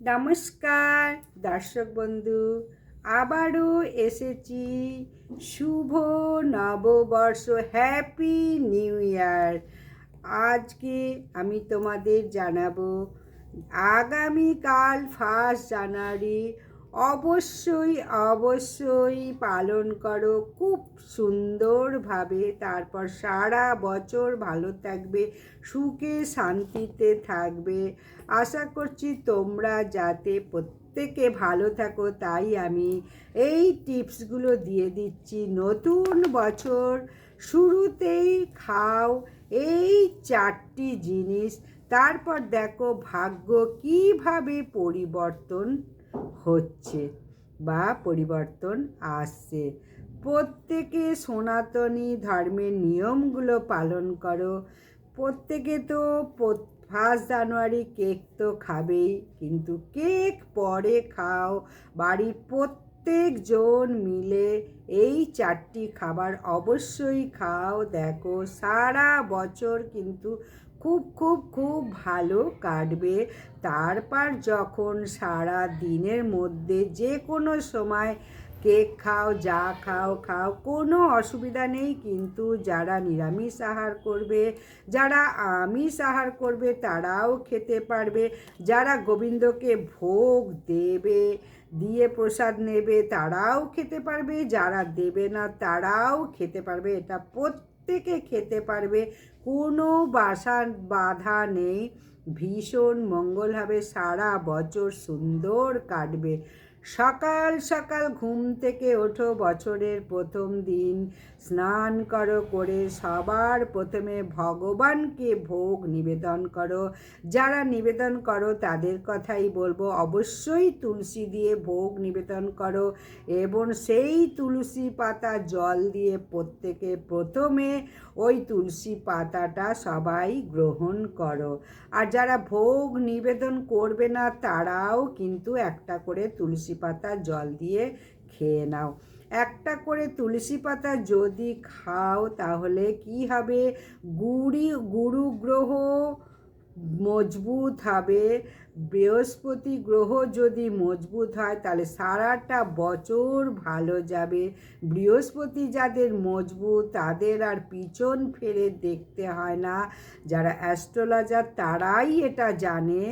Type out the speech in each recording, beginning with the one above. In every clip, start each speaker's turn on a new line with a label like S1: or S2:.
S1: নমস্কার, দর্শক বন্ধু, আবারও এসেছি শুভ নববর্ষ হ্যাপি নিউ ইয়ার আজকে আমি তোমাদের জানাব, আগামীকাল ফার্স্ট জানুয়ারি অবশ্যই অবশ্যই পালন করো। খুব সুন্দরভাবে তারপর সারা বছর ভালো থাকবে, সুখে শান্তিতে থাকবে। আশা করছি তোমরা যাতে প্রত্যেকে ভালো থাকো, তাই আমি এই টিপসগুলো দিয়ে দিচ্ছি। নতুন বছর শুরুতেই খাও এই চারটি জিনিস। তারপর দেখো ভাগ্য কীভাবে পরিবর্তন হচ্ছে বা পরিবর্তন আসছে। প্রত্যেকে সনাতনী ধর্মের নিয়মগুলো পালন করো। প্রত্যেকে তো ফার্স্ট জানুয়ারি কেক তো খাবেই, কিন্তু কেক পরে খাও। বাড়ির প্রত্যেকজন মিলে এই চারটি খাবার অবশ্যই খাও। দেখো, সারা বছর কিন্তু খুব খুব খুব ভালো কাটবে। তারপর যখন সারা দিনের মধ্যে যে কোনো সময় কেক খাও, যা খাও খাও, কোনো অসুবিধা নেই। কিন্তু যারা নিরামিষ আহার করবে, যারা আমিষ আহার করবে, তারাও খেতে পারবে। যারা গোবিন্দকে ভোগ দেবে, দিয়ে প্রসাদ নেবে, তারাও খেতে পারবে। যারা দেবে না, তারাও খেতে পারবে। এটা প্রত্যেকে খেতে পারবে। কোনো বাসা বাধা নেই। ভীষণ মঙ্গল হবে। সারা বছর সুন্দর কাটবে। সকাল সকাল ঘুম থেকে ওঠো বছরের প্রথম দিন। স্নান করো, করে সবার প্রথমে ভগবানকে ভোগ নিবেদন করো। যারা নিবেদন করো, তাদের কথাই বলব। অবশ্যই তুলসী দিয়ে ভোগ নিবেদন করো এবং সেই তুলসী পাতা জল দিয়ে প্রত্যেকে প্রথমে ওই তুলসী পাতাটা সবাই গ্রহণ করো। আর যারা ভোগ নিবেদন করবে না, তারাও কিন্তু একটা করে তুলসী পাতা জল দিয়ে খেয়ে নাও। একটা করে তুলসী পাতা যদি খাও তাহলে কি হবে? গুড়ি, গুরু গ্রহ মজবুত হবে। বৃহস্পতি গ্রহ যদি মজবুত হয় তাহলে সারাটা বছর ভালো যাবে। বৃহস্পতি যাদের মজবুত তাদের আর পিছন ফেরে দেখতে হয় না। যারা অ্যাস্ট্রোলজার তারাই এটা জানে।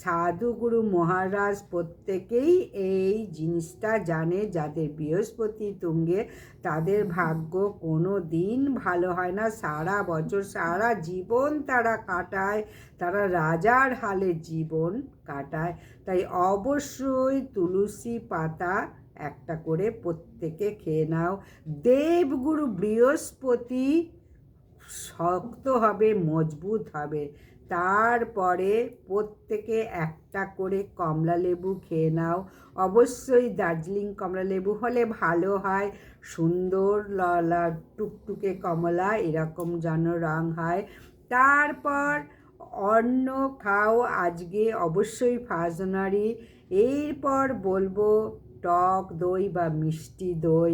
S1: সাধুগুরু মহারাজ প্রত্যেকেই এই জিনিসটা জানে, যাদের বৃহস্পতি তুঙ্গে তাদের ভাগ্য কোনো দিন ভালো হয় না। সারা বছর, সারা জীবন তারা কাটায়, তারা রাজার হালে জীবন কাটায়। তাই অবশ্যই তুলসী পাতা একটা করে প্রত্যেকে খেয়ে নাও। দেবগুরু বৃহস্পতি শক্ত হবে, মজবুত হবে। তারপরে প্রত্যেকে একটা করে কমলা লেবু খেয়ে নাও। অবশ্যই দার্জিলিং কমলা লেবু হলে ভালো হয়, সুন্দর ললা টুকটুকে কমলা, এরকম যেন রং হয়। তারপর অন্ন খাও আজকে অবশ্যই ফার্স্ট জানুয়ারি এরপর বলব টক দই বা মিষ্টি দই।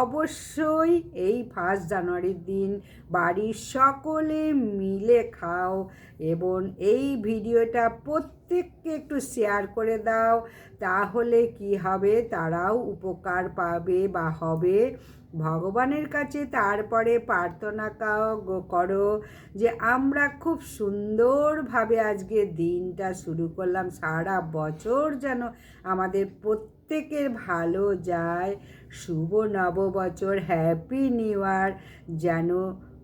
S1: অবশ্যই এই ফার্স্ট জানুয়ারির দিন বাড়ির সকলে মিলে খাও এবং এই ভিডিওটা প্রত্যেককে একটু শেয়ার করে দাও। তাহলে কি হবে? তারাও উপকার পাবে বা হবে। ভগবানের কাছে তারপরে প্রার্থনা করো যে আমরা খুব সুন্দরভাবে আজকে দিনটা শুরু করলাম। সারা বছর যেন আমাদের প্রত্যেকের ভালো যায়। শুভ নববছর হ্যাপি নিউ ইয়ার যেন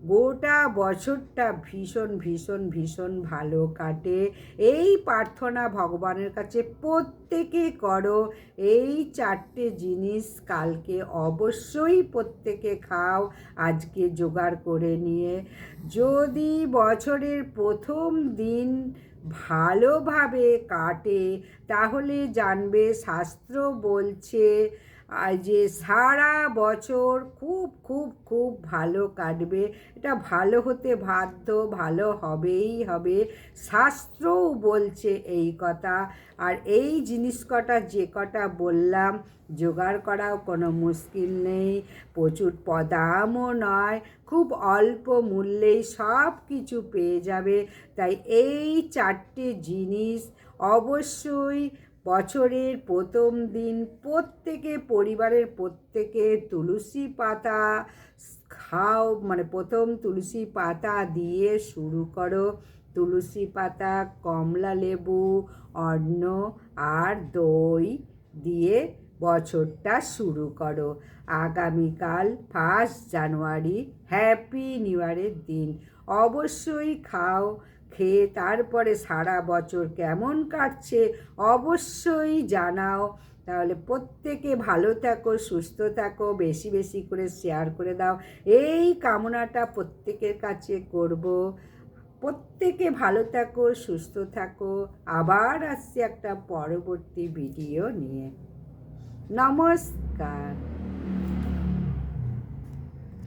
S1: গোটা বছরটা ভীষণ ভীষণ ভীষণ ভালো কাটে। এই প্রার্থনা ভগবানের কাছে প্রত্যেকে করো। এই চারটে জিনিস কালকে অবশ্যই প্রত্যেকে খাও, আজকে জোগাড় করে নিয়ে। যদি বছরের প্রথম দিন ভালোভাবে কাটে, তাহলে জানবে শাস্ত্র বলছে যে সারা বছর খুব খুব খুব ভালো কাটবে, এটা ভালো হতে বাধ্য, ভালো হবেই হবে। শাস্ত্রও বলছে এই কথা। আর এই জিনিস কটা, যে কটা বললাম, জোগাড় করাও কোনো মুশকিল নেই। প্রচুর দামও নয়, খুব অল্প মূল্যেই সব কিছু পেয়ে যাবে। তাই এই চারটে জিনিস অবশ্যই বছরের প্রথম দিন প্রত্যেকে, পরিবারের প্রত্যেকে তুলসী পাতা খাও মানে প্রথম তুলসী পাতা দিয়ে শুরু করো। তুলসী পাতা, কমলা লেবু, অন্ন আর দই দিয়ে বছরটা শুরু করো। আগামীকাল ফার্স্ট জানুয়ারি, হ্যাপি নিউ ইয়ারের দিন। অবশ্যই খাও খেয়ে তারপরে সারা বছর কেমন কাটছে অবশ্যই জানাও। তাহলে প্রত্যেকে ভালো থাকো, সুস্থ থাকো, বেশি বেশি করে শেয়ার করে দাও। এই কামনাটা প্রত্যেকের কাছে করব। প্রত্যেকে ভালো থাকো, সুস্থ থাকো। আবার আসছি একটা পরবর্তী ভিডিও নিয়ে। নমস্কার।